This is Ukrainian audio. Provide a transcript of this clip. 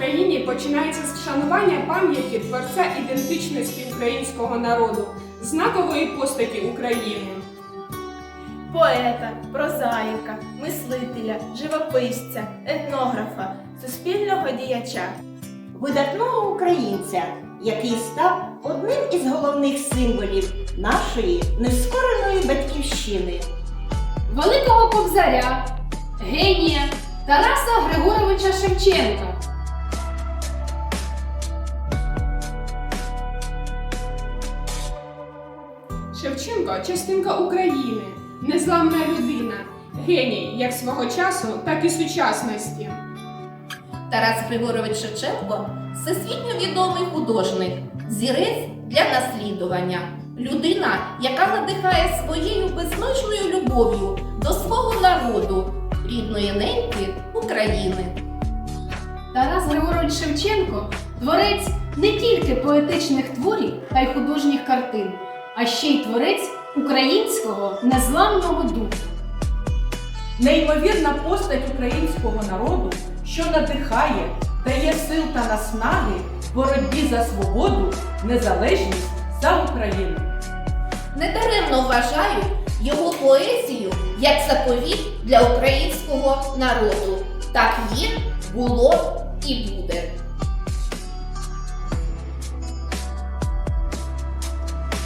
Україні починається з вшанування пам'яті творця ідентичності українського народу, знакової постаті України. поета, прозаїка, мислителя, живописця, етнографа, суспільного діяча. видатного українця, який став одним із головних символів нашої нескореної батьківщини. Великого Кобзаря, генія Тараса Григоровича Шевченка. Шевченко частинка України, незламна людина, геній як свого часу, так і сучасності. Тарас Григорович Шевченко всесвітньо відомий художник, зірець для наслідування, людина, яка надихає своєю безмежною любов'ю до свого народу, рідної неньки України. Тарас Григорович Шевченко творець не тільки поетичних творів та й художніх картин, а ще й творець українського незламного духу. Неймовірна постать українського народу, що надихає, дає сил та наснаги боротьбі за свободу, незалежність за Україну. Недаремно вважають його поезію як заповіт для українського народу. Так є, було і буде.